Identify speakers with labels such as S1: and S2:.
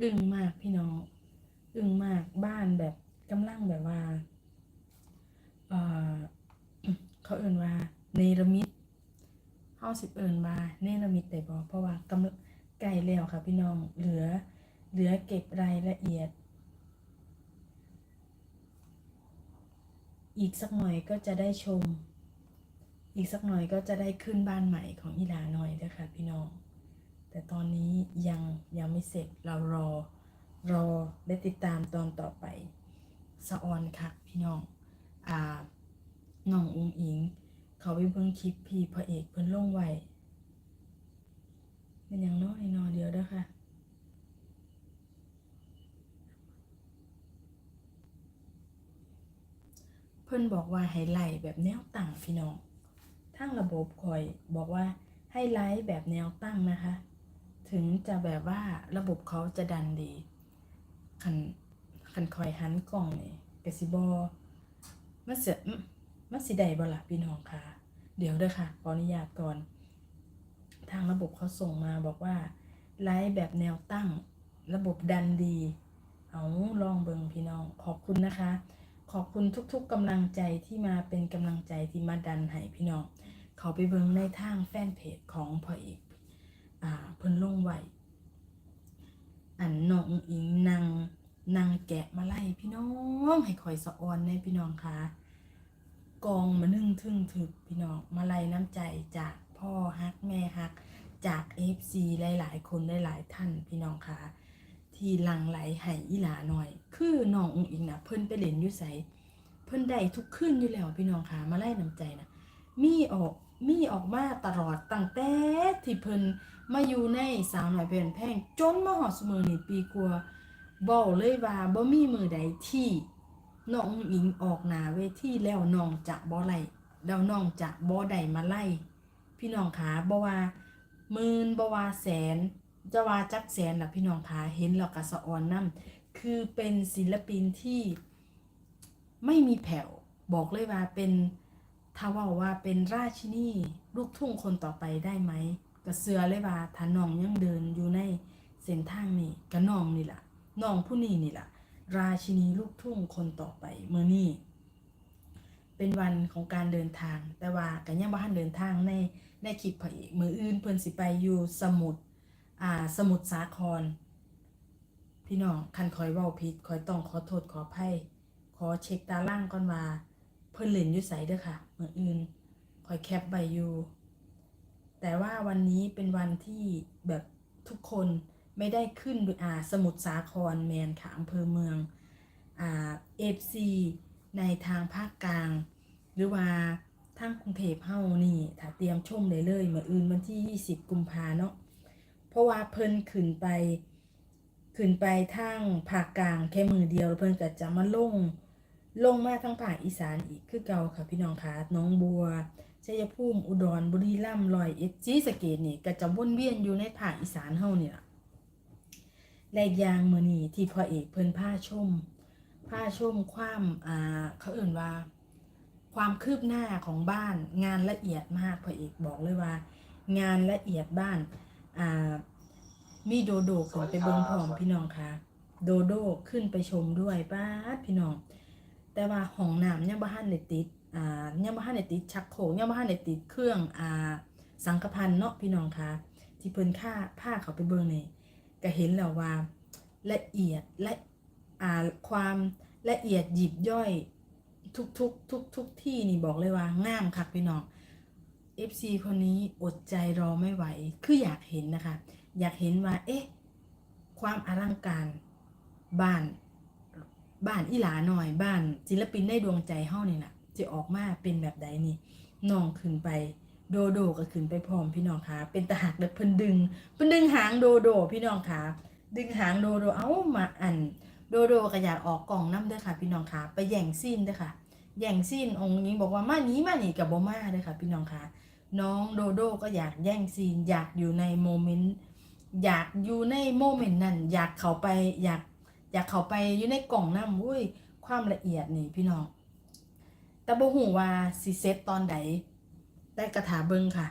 S1: อึ้งมากพี่น้องอึ้งมากบ้านแบบกำลังแบบว่าเออเขาเอิ่นว่าเนรมิตเฮาสิเอิ่นว่าเนรมิตได้บ่เพราะว่ากำลังใกล้แล้วค่ะพี่น้องเหลือ เหลือเก็บรายละเอียด อีกสักหน่อยก็จะได้ชม อีกสักหน่อยก็จะได้ขึ้นบ้านใหม่ของอีหลาหน่อยเด้อค่ะพี่น้อง แต่ตอนนี้ยังยังไม่เสร็จเรารอรอได้ติดตามตอนต่อไปสะออนค่ะพี่น้องอ่าน้องอุ้งอิง เขาไปเบิ่งคลิปพี่พระเอกเพิ่นลงไว้เป็นอย่างน้อยนอนเดียวด้อค่ะเพิ่นบอกว่าให้ไล่แบบแนวตั้งพี่น้องทั้งระบบคอยบอกว่าให้ไล่แบบแนวตั้งนะคะ ถึงจะแบบว่าระบบเขาจะดันดีคันคันคอยหันกล้องนี่กสิบอมันเสียมันสิได้บ่ล่ะพี่น้องค่ะ เดี๋ยวเด้อค่ะขออนุญาตก่อน ทางระบบเขาส่งมาบอกว่าไลฟ์แบบแนวตั้ง ระบบดันดี เอาลองเบิงพี่น้อง ขอบคุณนะคะ ขอบคุณทุกๆกำลังใจที่มาเป็นกำลังใจที่มาดันให้พี่น้อง เขาไปเบิงในทางแฟนเพจของพ่อเอก อ่าเพิ่นลงไว้อันน้องอิงนางนางแกะมาไล่พี่น้องให้คอยสะออนในพี่น้องค่ะกองมานึ่งทึ่งถึกพี่น้องมาไล่น้ำใจจากพ่อฮักแม่ฮักจากเอฟซีหลาย ๆ คนหลายๆท่านพี่น้องค่ะที่หลังไหลให้อีหลาหน่อย คือน้ององอิงนะเพิ่นไปเล่นอยู่ไสเพิ่นได้ทุกคืนอยู่แล้วพี่น้องค่ะมาไล่น้ำใจนะมีออก มีออกมาตลอดตั้งแต่ที่เพิ่นมาอยู่ในสาวหน่อยเป็นแพงจนมาหอดสมือนี่ปีกว่าบอกเลยว่าบ่มีมือใดที่น้องอุ๋งอิงออกหนาเวทีแล้วน้องจะบ่ไล่แล้วน้องจะบ่ได้มาไล่ พี่น้องขาบ่ว่าหมื่นบ่ว่าแสนจะว่าจักแสนล่ะพี่น้องขาเห็นแล้วก็สะออนนํคือเป็นศิลปินที่ไม่มีแผ่วบอกเลยว่าเป็น ถ้าว่าว่าเป็นราชินีลูกทุ่งคนต่อไปได้ไหมก็เสือเลยว่าถ้าน้องยังเดินอยู่ในเส้นทางนี้ก็น้องนี่ล่ะน้องผู้นี้นี่ล่ะ ราชินีลูกทุ่งคนต่อไปเมื่อนี้เป็นวันของการเดินทาง แต่ว่ากันยังบ่ทันเดินทางในในคลิปพระเอกมืออื่นเพิ่นสิไปอยู่สมุทรอ่าสมุทรสาคร พี่น้องคันคอยเว้าผิดคอยต้องขอโทษขออภัยขอเช็คตารางก่อนว่า พิ่นเล่นอยู่ไสเด้อค่ะมืออื่นคอยแคปไว้อยู่แต่ว่าวันนี้เป็นวันที่แบบทุกคนไม่ได้ขึ้นอ่าสมุทรสาครแมนค่ะอำเภอเมืองอ่าเอฟซีในทางภาคกลาง หรือว่าทางกรุงเทพเฮานี่ถ้าเตรียมชมได้เลยเมื่ออื่นวันที่ 20 กุมภาเนาะเพราะว่าเพิ่นขึ้นไป ขึ้นไปทางภาคกลางแค่มือเดียวแล้วเพิ่นก็จะมาลง ลงมาทางภาคอีสานอีกคือเก่าค่ะพี่น้องคะน้องบัวชัยภูมิอุดรบุรีรัมย์ร้อยเอ็ดศรีสเกษนี่ก็จะวนเวียนอยู่ในภาคอีสานเฮานี่ล่ะและอีกยางมือนีที่พ่อเอกเพิ่นพาชมพาชมความอ่าเขาเอิ่นว่า ความคืบหน้าของบ้านงานละเอียดมากพ่อเอกบอกเลยว่า งานละเอียดบ้านอ่ามีโดโดขึ้นไปเบิ่งพร้อมพี่น้องค่ะโดโดขึ้นไปชมด้วยป้าพี่น้อง แต่ว่าห้องน้ำยังบ่ทันได้ติดอ่ายังบ่ทันได้ติดชักโครกยังบ่ทันได้ติดเครื่องอ่าสังกพันเนาะพี่น้องคะที่เพิ่นค่าผ้าเขาไปเบิ่งนี่ก็เห็นแล้วว่าละเอียดและอ่าความละเอียดยิบย่อยทุกทุกทุกทุกที่นี่บอกเลยว่างามคักพี่น้อง FC คนนี้อดใจรอไม่ไหว คืออยากเห็นนะคะ อยากเห็นว่า เอ๊ะ ความอลังการบ้าน บ้านอีหลาหน่อยบ้านศิลปินในดวงใจเฮานี่น่ะจะออกมาเป็นแบบใดนี่น้องขึ้นไปโดโดก็ขึ้นไปพร้อมพี่น้องคะเป็นตาหักเลยเพิ่นดึงเพิ่นดึงหางโดโดพี่น้องคะดึงหางโดโดเอ้ามาอันโดโดก็อยากออกกล่องน้ำด้อค่ะ พี่น้องคะไปแย่งซีนด้อค่ะแย่งซีนองค์นี้บอกว่ามานี้มานี่กับบ่มาเด้อค่ะ พี่น้องคะน้องโดโดก็อยากแย่งซีนอยากอยู่ในโมเมนต์อยากอยู่ในโมเมนต์นั้นอยากเข้าไปอยาก อยากเขาไปอยู่ในกล่องน้ำอุ้ยความละเอียดนี่พี่น้องแต่บ่หูว่าสิเซตตอนใดได้กระถาเบิงค่ะ